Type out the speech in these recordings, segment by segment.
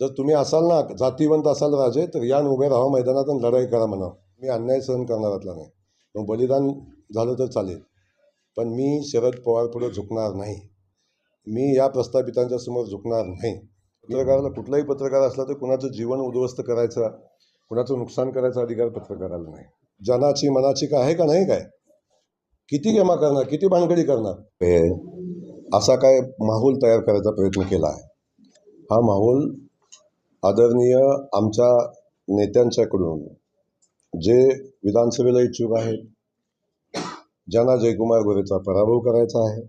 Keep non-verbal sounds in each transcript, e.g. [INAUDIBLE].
जर तुम्ही असाल ना जातीवंत असाल राजे तर या उभे राहा मैदानात लढाई करा म्हणा. मी अन्याय सहन करणारातला नाही. मग बलिदान झालं तर चालेल. पण मी शरद पवार पुढे झुकणार नाही. मी या प्रस्थापितांच्या समोर झुकणार नाही. पत्रकाराला कुठलाही पत्रकार असला तर कुणाचं जीवन उद्ध्वस्त करायचा कुणाचं नुकसान करायचा अधिकार पत्रकाराला नाही. जनाची मनाची काय आहे का नाही काय? किती गेमा करणार किती भानगडी करणार? हे असा काय माहोल तयार करायचा प्रयत्न केला आहे. हा माहोल आदरणीय आमच्या नेत्यांच्याकडून जे विधानसभेला इच्छुक आहेत ज्यांना जयकुमार गोरेचा पराभव करायचा आहे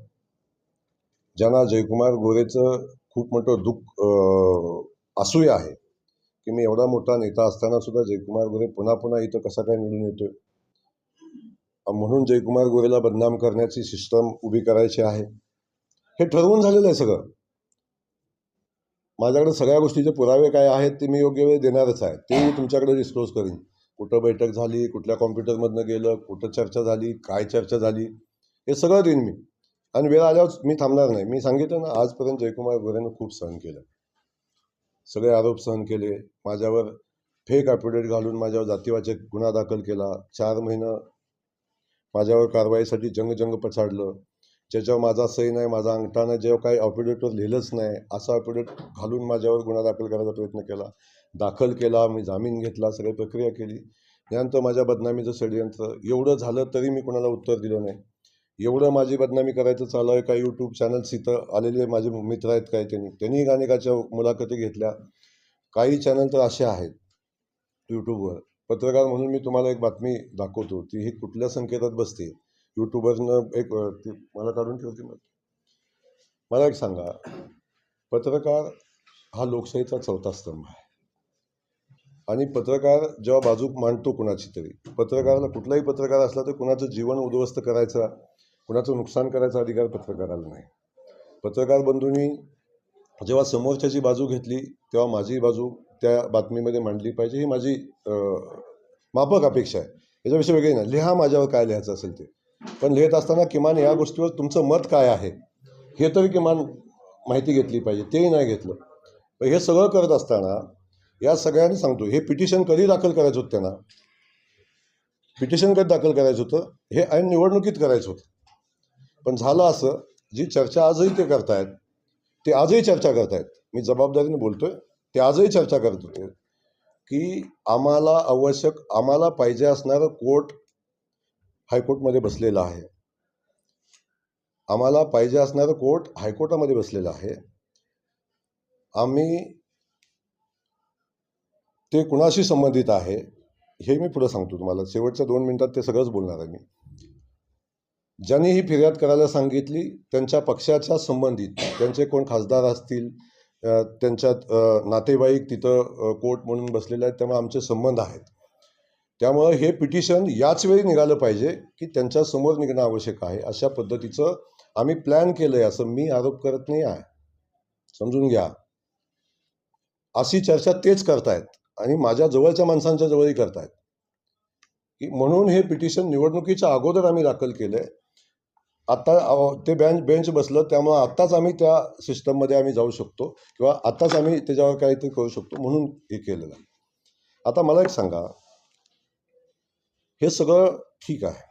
ज्यांना जयकुमार गोरेचं खूप मोठं दुःख अं, असूया आहे की मी एवढा मोठा नेता असताना सुद्धा जयकुमार गोरे पुन्हा पुन्हा इथं कसा काय निवडून येतोय? म्हणून जयकुमार गोरेला बदनाम करण्याची सिस्टम उभी करायची आहे. हे ठरवून झालेलं आहे सगळं. माझ्याकडे सगळ्या गोष्टीचे पुरावे काय आहेत ते मी योग्य वेळ देणारच आहे. ते मी तुमच्याकडे डिस्क्लोज करीन. कुठं बैठक झाली कुठल्या कॉम्प्युटरमधनं गेलं कुठं चर्चा झाली काय चर्चा झाली हे सगळं देईन मी. आणि वेळ आल्यावर मी थांबणार नाही. मी सांगितलं ना आजपर्यंत जयकुमार गोरेनं खूप सहन केलं. सगळे आरोप सहन केले. माझ्यावर फेक ॲफिडेविट घालून माझ्यावर जातीवाचक गुन्हा दाखल केला. चार महिनं माझ्यावर कारवाईसाठी जंग जंग पछाडलं. ज्याच्यावर माझा सही नाही माझा अंगठा नाही जेव्हा काही ॲफिडेविटवर लिहिलंच नाही असा ऑपिडेट घालून माझ्यावर गुन्हा दाखल करायचा प्रयत्न केला. दाखल केला मी जामीन घेतला सगळी प्रक्रिया केली. त्यानंतर माझ्या बदनामीचं षडयंत्र एवढं झालं तरी मी कोणाला उत्तर दिलं नाही. एवढं माझी बदनामी करायचं चालू आहे काही यूट्यूब चॅनल्स इथं आलेले माझे मित्र आहेत काय त्यांनी. त्यांनी गाणिकाच्या मुलाखती घेतल्या. काही चॅनल तर असे आहेत यूट्यूबवर पत्रकार म्हणून मी तुम्हाला एक बातमी दाखवतो ती ही कुठल्या संकेतात बसते? यूट्यूबवरनं एक ती मला काढून ठेवते मग मला एक सांगा पत्रकार हा लोकशाहीचा चौथा स्तंभ आहे. आणि पत्रकार जेव्हा बाजू मांडतो कुणाची तरी पत्रकाराला कुठलाही पत्रकार असला तर कुणाचं जीवन उद्ध्वस्त करायचा कुणाचं नुकसान करायचा अधिकार पत्रकाराला नाही. पत्रकार बंधूंनी जेव्हा समोरच्याची बाजू घेतली तेव्हा माझी बाजू त्या बातमीमध्ये मांडली पाहिजे. ही माझी माफक अपेक्षा आहे. याच्याविषयी वेगळी नाही. लिहा माझ्यावर काय लिहायचं असेल ते. पण लिहित असताना किमान या गोष्टीवर तुमचं मत काय आहे? हे तरी किमान माहिती घेतली पाहिजे तेही नाही घेतलं. पण हे सगळं करत असताना या सगळ्यांनी सांगतो हे पिटिशन कधी दाखल करायचं होतं त्यांना? पिटिशन कधी दाखल करायचं होतं? हे ऐन निवडणुकीत करायचं होतं. पण झालं असं जी चर्चा आजही ते करतायत ते आजही चर्चा करतायत. मी जबाबदारीने बोलतोय ते आजही चर्चा करत होते की आम्हाला आवश्यक आम्हाला पाहिजे असणारं कोर्ट हायकोर्टमध्ये बसलेला आहे. आम्हाला पाहिजे असणारं कोर्ट हायकोर्टामध्ये बसलेलं आहे. आम्ही ते कुणाशी संबंधित आहे हे मी पुढं सांगतो तुम्हाला. शेवटच्या दोन मिनिटात ते सगळंच बोलणार आहे मी. ज्यांनी ही फिर्याद करायला सांगितली त्यांच्या पक्षाच्या संबंधित त्यांचे कोण खासदार असतील त्यांच्यात नातेवाईक तिथं कोर्ट म्हणून बसलेले आहेत त्यामुळे आमचे संबंध आहेत. त्यामुळं हे पिटिशन याच वेळी निघालं पाहिजे की त्यांच्यासमोर निघणं आवश्यक आहे. अशा पद्धतीचं आम्ही प्लॅन केलं आहे असं मी आरोप करत नाही आहे. समजून घ्या. अशी चर्चा तेच करतायत आणि माझ्या जवळच्या माणसांच्या जवळही करतायत. की म्हणून हे पिटिशन निवडणुकीच्या अगोदर आम्ही दाखल केलं आहे आत्ता ते बेंच बेंच बसलं त्यामुळं आत्ताच आम्ही त्या सिस्टममध्ये आम्ही जाऊ शकतो किंवा आत्ताच आम्ही त्याच्यावर काहीतरी करू शकतो म्हणून हे केलेलं आता मला एक सांगा. हे सगळं ठीक आहे.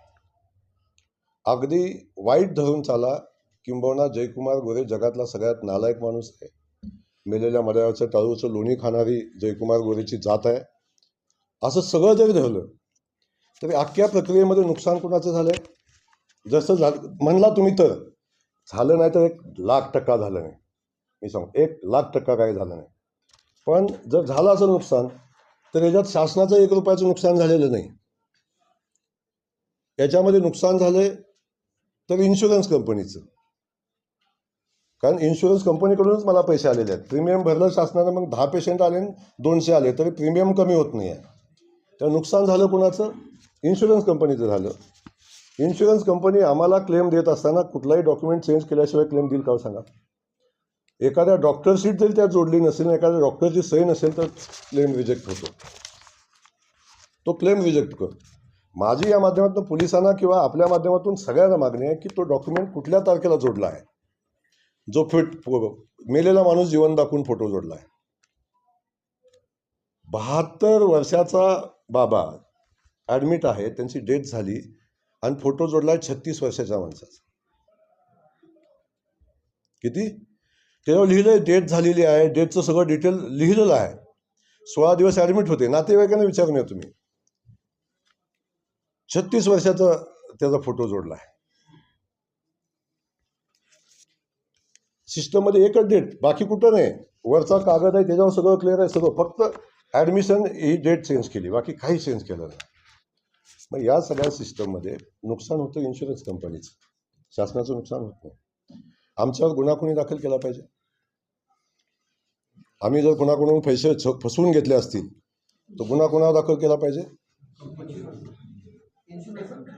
अगदी वाईट धरून चाला किंबहुना जयकुमार गोरे जगातला सगळ्यात नालायक माणूस आहे. मेलेल्या मड्यावरचं टाळूचं लोणी खाणारी जयकुमार गोरेची जात आहे. असं सगळं जरी धरलं तरी अख्ख्या प्रक्रियेमध्ये नुकसान कुणाचं झालं आहे जसं झालं म्हणला तुम्ही तर. झालं नाही तर एक लाख टक्का झालं नाही. मी सांगू एक लाख टक्का काही झालं नाही. पण जर झालं असं नुकसान तर याच्यात शासनाचं एक रुपयाचं नुकसान झालेलं नाही. याच्यामध्ये नुकसान झालंय तर इन्शुरन्स कंपनीचं कारण इन्शुरन्स कंपनीकडूनच मला पैसे आलेले आहेत. प्रीमियम भरलं शासनानं मग दहा पेशंट आले आणि दोनशे आले तरी प्रीमियम कमी होत नाही आहे. तर नुकसान झालं कुणाचं? इन्शुरन्स कंपनीचं झालं. इन्शुरन्स कंपनी आम्हाला क्लेम देत असताना कुठलाही डॉक्युमेंट चेंज केल्याशिवाय क्लेम देईल का हो सांगा? एखाद्या डॉक्टर सीट जरी त्यात जोडली नसेल एखाद्या डॉक्टरची सही नसेल तर क्लेम रिजेक्ट होतो. तो क्लेम रिजेक्ट कर. माझी या माध्यमातून पोलिसांना किंवा आपल्या माध्यमातून सगळ्यांना मागणी आहे की तो डॉक्युमेंट कुठल्या तारखेला जोडला आहे? जो फिट मेलेला माणूस जीवन दाखवून फोटो जोडला आहे. बहात्तर वर्षाचा बाबा ॲडमिट आहे त्यांची डेथ झाली आणि फोटो जोडला आहे छत्तीस वर्षाच्या माणसाचा. किती? त्याच्यावर लिहिलं डेट झालेली आहे डेटचं सगळं डिटेल लिहिलेलं आहे. सोळा दिवस ॲडमिट होते. नातेवाईकांना विचारून या तुम्ही. छत्तीस वर्षाचा त्याचा फोटो जोडला आहे सिस्टममध्ये एकच डेट बाकी कुठं नाही. वरचा कागद आहे त्याच्यावर सगळं क्लिअर आहे सगळं. फक्त ॲडमिशन ही डेट चेंज केली बाकी काही चेंज केलं नाही. मग या सगळ्या सिस्टममध्ये नुकसान होतं इन्शुरन्स कंपनीचं शासनाचं नुकसान होत नाही. आमच्यावर गुन्हा कोणी दाखल केला पाहिजे. आम्ही जर कुणाकडून पैसे फसवून घेतले असतील तर गुन्हा कोणावर दाखल केला पाहिजे?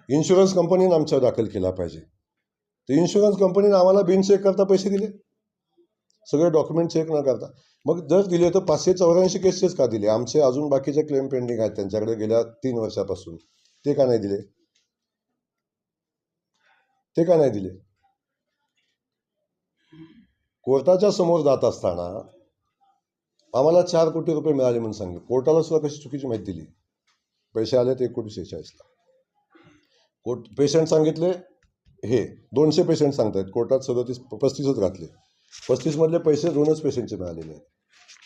इन्शुरन्स कंपनीनं आमच्यावर दाखल केला पाहिजे. तर इन्शुरन्स कंपनीनं आम्हाला बिन चेक करता पैसे दिले. सगळे डॉक्युमेंट चेक न करता. मग जर दिले तर पाचशे चौऱ्याऐंशी केसेस का दिले? आमचे अजून बाकीचे क्लेम पेंडिंग आहेत त्यांच्याकडे गेल्या तीन वर्षापासून. ते का नाही दिले? ते का नाही दिले? कोर्टाच्या समोर जात असताना आम्हाला चार कोटी रुपये मिळाले म्हणून सांगितले. कोर्टाला सुद्धा कशी चुकीची माहिती दिली? पैसे आले ते एक कोटी शेहेचाळीसला कोर्ट पेशंट सांगितले हे दोनशे पेशंट सांगतायत कोर्टात सदतीस पस्तीसच घातले. पस्तीसमधले पैसे दोनच पेशंटचे मिळालेले आहेत.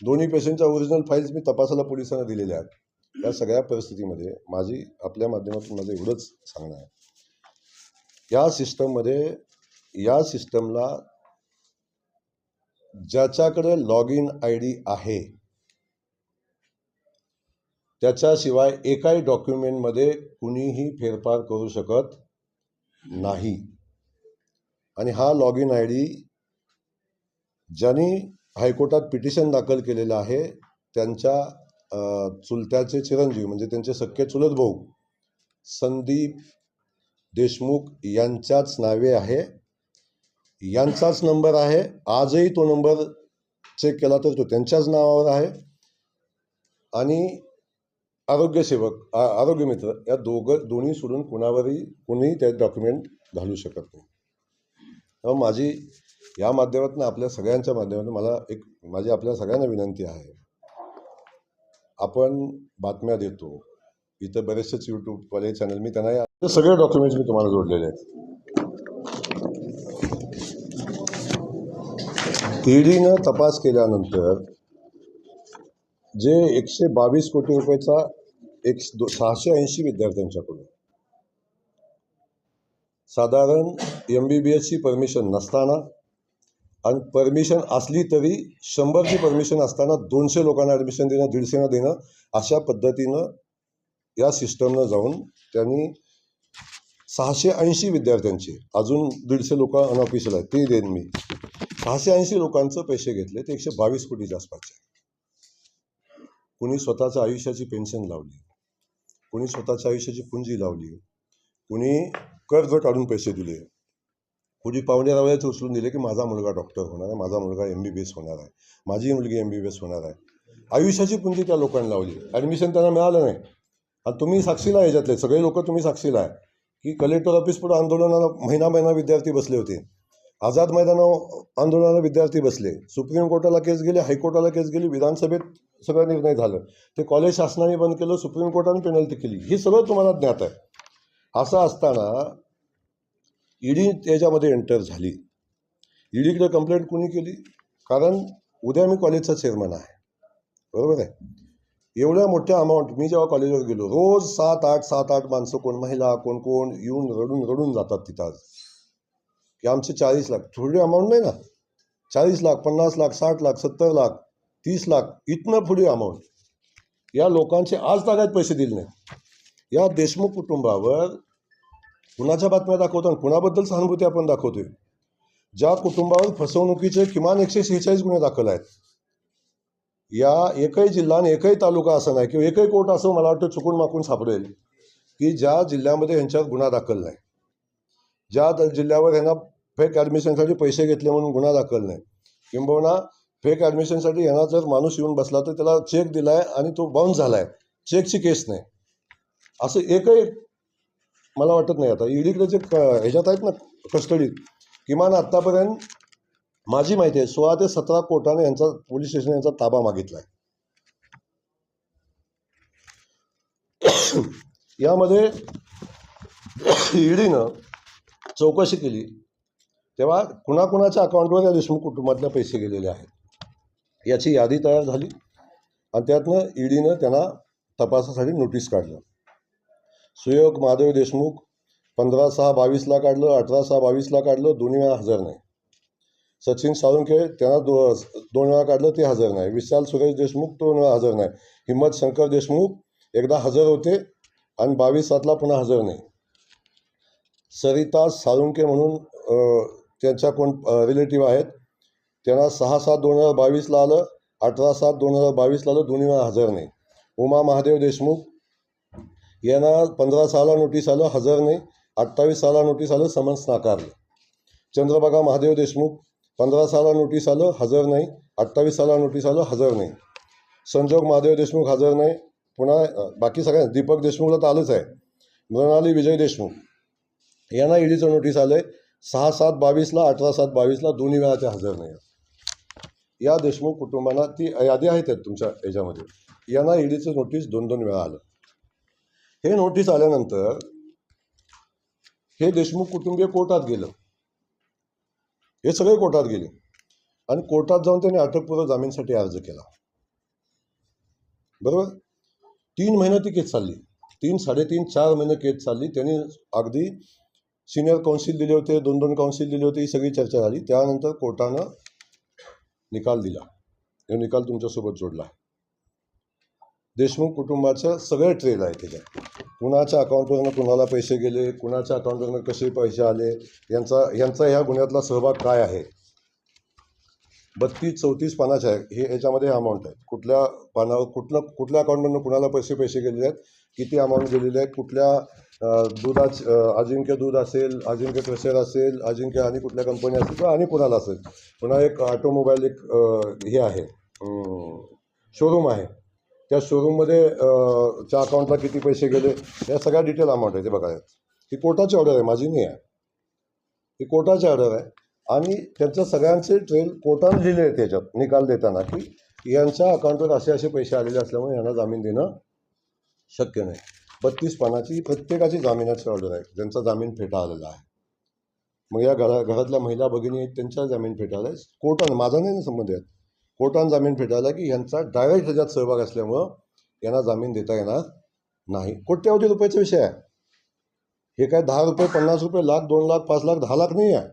दोन्ही पेशंटच्या ओरिजिनल फाईल्स मी तपासाला पोलिसांना दिलेल्या आहेत. या सगळ्या परिस्थितीमध्ये माझी आपल्या माध्यमातून माझं एवढंच सांगणं आहे. या सिस्टममध्ये या सिस्टमला ज्याच्याकडे लॉग इन आय डी आहे त्याच्याशिवाय एकाही डॉक्युमेंटमध्ये कुणीही फेरफार करू शकत नाही. आणि हा लॉग इन आय डी ज्यांनी हायकोर्टात पिटिशन दाखल केलेलं आहे त्यांच्या चुलत्याचे चिरंजीव म्हणजे त्यांचे सख्खे चुलत भाऊ संदीप देशमुख यांच्याच नावे आहे. यांचाच नंबर आहे. आजही तो नंबर चेक केला तर तो त्यांच्याच नावावर आहे. आणि आरोग्यसेवक आ- आरोग्यमित्र या दोघं दोन्ही सोडून कुणावरही कोणीही त्यात डॉक्युमेंट घालू शकत नाही. तेव्हा माझी या माध्यमातून आपल्या सगळ्यांच्या माध्यमातून मला एक माझी आपल्या सगळ्यांना विनंती आहे. आपण बातम्या देतो. इथं बरेचसेच यूट्यूबवाले चॅनल मी त्यांना सगळे डॉक्युमेंट्स मी तुम्हाला जोडलेले आहेत. ईडीनं तपास केल्यानंतर जे एकशे बावीस कोटी रुपयाचा एक दो सहाशे ऐंशी विद्यार्थ्यांच्याकडून. साधारण एम बी बी एसची परमिशन नसताना आणि परमिशन असली तरी शंभरची परमिशन असताना दोनशे लोकांना ॲडमिशन देणं दीडशेनं देणं अशा पद्धतीनं या सिस्टमनं जाऊन त्यांनी सहाशे ऐंशी विद्यार्थ्यांचे अजून दीडशे लोक अनऑफिशियल आहेत ते देईन मी. सहाशे ऐंशी लोकांचं पैसे घेतले ते एकशे बावीस कोटीच्या आसपासचे कुणी स्वतःच्या आयुष्याची पेन्शन लावली कुणी स्वतःच्या आयुष्याची पुंजी लावली कुणी कर्ज काढून पैसे दिले. कुणी पाहुणे रावळ्याचे उचलून दिले की माझा मुलगा डॉक्टर होणार आहे माझा मुलगा एम बी बी एस होणार आहे माझी मुलगी एम बी बी एस होणार आहे. आयुष्याची पुंजी त्या लोकांनी लावली. ॲडमिशन त्यांना मिळालं नाही. आणि तुम्ही साक्षीला याच्यातले सगळे लोक तुम्ही साक्षीला आहे. की कलेक्टर ऑफिस पुढे आंदोलनाला महिना महिना विद्यार्थी बसले होते. आझाद मैदानावर आंदोलनाला विद्यार्थी बसले. सुप्रीम कोर्टाला केस गेली हायकोर्टाला केस गेली विधानसभेत सगळं निर्णय झालं. ते कॉलेज शासनाने बंद केलं सुप्रीम कोर्टाने पेनल्टी केली. हे सगळं तुम्हाला ज्ञात आहे. असं असताना ईडी त्याच्यामध्ये एंटर झाली. ईडीकडे कंप्लेंट कुणी केली? कारण उद्या मी कॉलेजचा चेअरमन आहे. बरोबर आहे? एवढ्या मोठ्या अमाऊंट मी जेव्हा कॉलेजवर गेलो रोज सात आठ सात आठ माणसं कोण महिला कोण कोण येऊन रडून रडून जातात तिथं की आमचे चाळीस लाख थोडी अमाऊंट नाही ना? चाळीस लाख पन्नास लाख साठ लाख सत्तर लाख तीस लाख इथनं पुढे अमाऊंट या लोकांचे आज तागायत पैसे दिले नाही या देशमुख कुटुंबावर कुणाच्या बातम्या दाखवतो आणि कुणाबद्दल सहानुभूती आपण दाखवतोय? ज्या कुटुंबावर फसवणुकीचे किमान एकशे शेहेचाळीस गुन्हे दाखल आहेत. या एकही जिल्हा आणि एकही तालुका असं नाही किंवा एकही कोर्ट असं मला वाटतं चुकून माकून सापडेल की ज्या जिल्ह्यामध्ये ह्यांच्यावर गुन्हा दाखल नाही. ज्या द- जिल्ह्यावर ह्यांना फेक ॲडमिशनसाठी पैसे घेतले म्हणून गुन्हा दाखल नाही. किंबहुना फेक ॲडमिशनसाठी यांना जर माणूस येऊन बसला तर त्याला चेक दिला आहे आणि तो बाउन्स झाला आहे चेकची केस नाही. असं एकही मला वाटत नाही आता. ईडीकडे जे क ह्याच्यात आहेत ना कस्टडीत किमान आत्तापर्यंत माझी माहिती आहे सोळा ते सतरा कोर्टाने यांचा पोलीस स्टेशन यांचा ताबा मागितला आहे [COUGHS] यामध्ये ईडीनं चौकशी केली. तेव्हा कुणाकुणाच्या अकाउंटवर या देशमुख कुटुंबातल्या पैसे गेलेले आहेत. याची यादी तयार झाली आणि त्यातनं ईडीनं त्यांना तपासासाठी नोटीस काढलं. सुयोग महादेव देशमुख पंधरा सहा बावीसला काढलं अठरा सहा बावीसला काढलं दोन्ही वेळा हजर नाही. सचिन साळुंखे त्यांना दो दोन वेळा काढलं ते हजर नाही. विशाल सुरेश देशमुख दोन वेळा हजर नाही. हिम्मत शंकर देशमुख एकदा हजर होते आणि बावीस सातला पुन्हा हजर नाही. सरिता साळुंके म्हणून त्यांच्या कोण रिलेटिव्ह आहेत. त्यांना सहा सात दोन हजार बावीसला आलं अठरा सात दोन हजार बावीसला आलं दोन्ही वेळा हजर नाही उमा महादेव देशमुख यांना पंधरा सहाला नोटीस आलं हजर नाही अठ्ठावीस साला नोटीस आलं समन्स नाकारलं. चंद्रभागा महादेव देशमुख पंधरा साला नोटीस आलं हजर नाही अठ्ठावीस साला नोटीस आलं हजर नाही संजोग महादेव देशमुख हजर नाही पुन्हा बाकी सगळ्या दीपक देशमुखला तर आलंच आहे. मृणाली विजय देशमुख. यांना ईडीचं नोटीस आलं आहे सहा सात बावीसला अठरा सात बावीसला दोन्ही वेळा ते हजर नाही. आहेत. या देशमुख कुटुंबांना ती यादी आहेत त्यात तुमच्या याच्यामध्ये? यांना ईडीचं नोटीस दोन दोन वेळा आलं. हे नोटीस आल्यानंतर हे देशमुख कुटुंबीय कोर्टात गेलं. हे सगळे कोर्टात गेले. आणि कोर्टात जाऊन त्यांनी अटकपूर्व जामीनसाठी अर्ज केला. बरोबर? तीन महिने ती केस चालली. तीन साडेतीन चार महिने केस चालली. त्यांनी अगदी सिनियर काउन्सिल दिले होते दोन दोन काउन्सिल दिले होते ही सगळी चर्चा झाली. त्यानंतर कोर्टानं निकाल दिला. हे निकाल तुमच्यासोबत जोडला. देशमुख कुटुंबाचं सगळे ट्रेल आहे त्याच्यात कुणाच्या अकाउंटवरनं कुणाला पैसे गेले कुणाच्या अकाउंटवरनं कसे पैसे आले यांचा यांचा ह्या गुन्ह्यातला सहभाग काय आहे? बत्तीस चौतीस पानाचे आहे हे याच्यामध्ये अमाऊंट आहे कुठल्या पानावर कुठलं कुठल्या अकाउंटमधनं कुणाला पैसे पैसे गेलेले आहेत? किती अमाऊंट दिलेली आहे कुठल्या दुधाच अजिंक्य दूध असेल अजिंक्य क्रशर असेल अजिंक्य आणि कुठल्या कंपनी असेल किंवा आणि कुणाला असेल पुन्हा एक ऑटोमोबाईल एक हे आहे शोरूम आहे. त्या शोरूममध्ये त्या अकाउंटला किती पैसे गेले या सगळ्या डिटेल अमाऊंट आहे ते बघा. ही कोर्टाची ऑर्डर आहे माझी नाही आहे. ही कोर्टाची ऑर्डर आहे आणि त्यांच्या सगळ्यांचे ट्रेल कोर्टाने लिहिले आहेत त्याच्यात निकाल देताना की यांच्या अकाउंटवर असे असे पैसे आलेले असल्यामुळे यांना जामीन देणं शक्य नाही. बत्तीस पानाची प्रत्येकाची जामिनाची ऑर्डर आहे. ज्यांचा जामीन फेटा आलेला आहे. मग या घरा घरातल्या महिला भगिनी आहेत त्यांच्या जामीन फेटाळला आहे कोर्टानं माझा नाही ना संबंध आहेत कोर्टानं जामीन फेटाळला की यांचा डायरेक्ट ह्याच्यात सहभाग असल्यामुळं यांना जामीन देता येणार नाही. कोट्यावधी रुपयाचा विषय आहे. हे काय दहा रुपये पन्नास रुपये लाख दोन लाख पाच लाख दहा लाख नाही आहे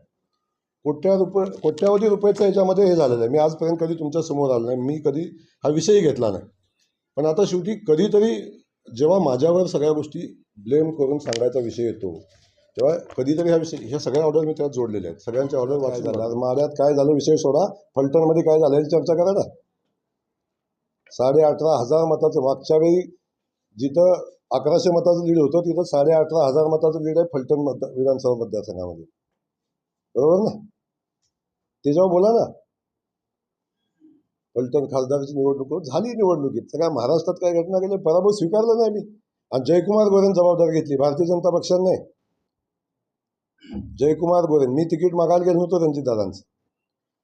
कोट्या रुपये कोट्यावधी रुपयाचं याच्यामध्ये हे झालेलं आहे. मी आजपर्यंत कधी तुमच्यासमोर आलो नाही. मी कधी हा विषयही घेतला नाही. पण आता शेवटी कधीतरी जेव्हा माझ्यावर सगळ्या गोष्टी ब्लेम करून सांगायचा विषय येतो तेव्हा कधीतरी ह्या विषय ह्या सगळ्या ऑर्डर मी त्यात जोडलेल्या आहेत. सगळ्यांच्या ऑर्डर वाचून झाल्या माड्यात काय झालं विषय सोडा. फलटणमध्ये काय झालं याची चर्चा करा ना. साडे अठरा हजार मताचं मागच्या वेळी जिथं अकराशे मताचं लीड होतं तिथं साडे अठरा हजार मताचं लीड आहे फलटण मतदार विधानसभा मतदारसंघामध्ये. बरोबर ना? त्याच्यावर बोला ना पलटण खासदाराची निवडणूक झाली निवडणुकीत. सगळ्या महाराष्ट्रात काय घटना केली पराभव स्वीकारला नाही मी आणि जयकुमार गोरेन जबाबदारी घेतली भारतीय जनता पक्षानं नाही. जयकुमार गोरेन मी तिकीट मागायला गेलो नव्हतो रणजितदादांचं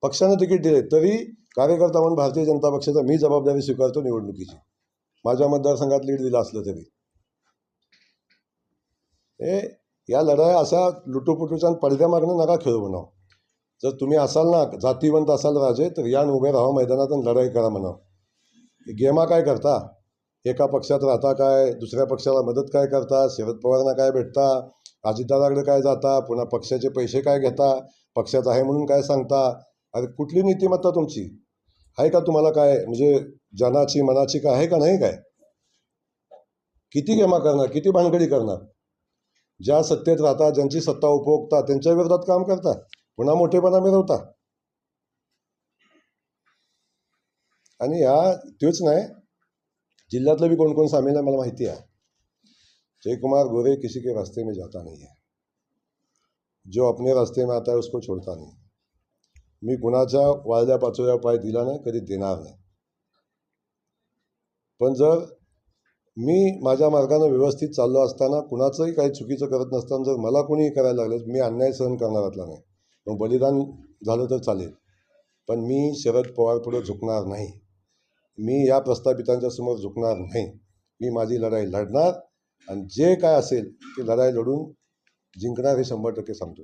पक्षानं तिकीट दिले तरी कार्यकर्ता म्हणून भारतीय जनता पक्षाचा मी जबाबदारी स्वीकारतो निवडणुकीची. माझ्या मतदारसंघात लीड दिला असलं तरी. हे या लढाया अशा लुटूपुटूच्या आणि पडद्या मागणं नका खेळ बनाव जर तुम्ही असाल ना जातीवंत असाल राजे तर यान उभे राहा मैदानात आणि लढाई करा म्हणा. गेमा काय करता? एका पक्षात राहता काय? दुसऱ्या पक्षाला मदत काय करता? शरद पवारांना काय भेटता? अजितदादाकडे काय जाता? पुन्हा पक्षाचे पैसे काय घेता? पक्षात आहे म्हणून काय सांगता? अरे कुठली नीतिमत्ता तुमची? आहे का तुम्हाला काय? म्हणजे जनाची मनाची काय? आहे का नाही काय? किती गेमा करणार? किती भानगडी करणार? ज्या सत्तेत राहता ज्यांची सत्ता उपभोगता त्यांच्या विरोधात काम करता. पुन्हा मोठेपणा मिळवता. आणि ह्या तोच नाही जिल्ह्यातलं बी कोण कोण सामील आहे मला माहिती आहे. जयकुमार गोरे किसी के रास्ते में जाता नहीं है. जो अपने रास्ते में आता है उसको छोड़ता नाही मी कुणाच्या वाजल्या पाचोळ्या पाय दिला नाही कधी देणार नाही. पण जर मी माझ्या मार्गानं व्यवस्थित चाललो असताना कुणाचंही काही चुकीचं करत नसताना जर मला कोणी करायला लागलं मी अन्याय सहन करणारातला नाही. मग बलिदान झालं तर चालेल. पण मी शरद पवार पुढे झुकणार नाही. मी या प्रस्थापितांच्या समोर झुकणार नाही. मी माझी लढाई लढणार आणि जे काय असेल ते लढाई लढून जिंकणार हे शंभर टक्के सांगतो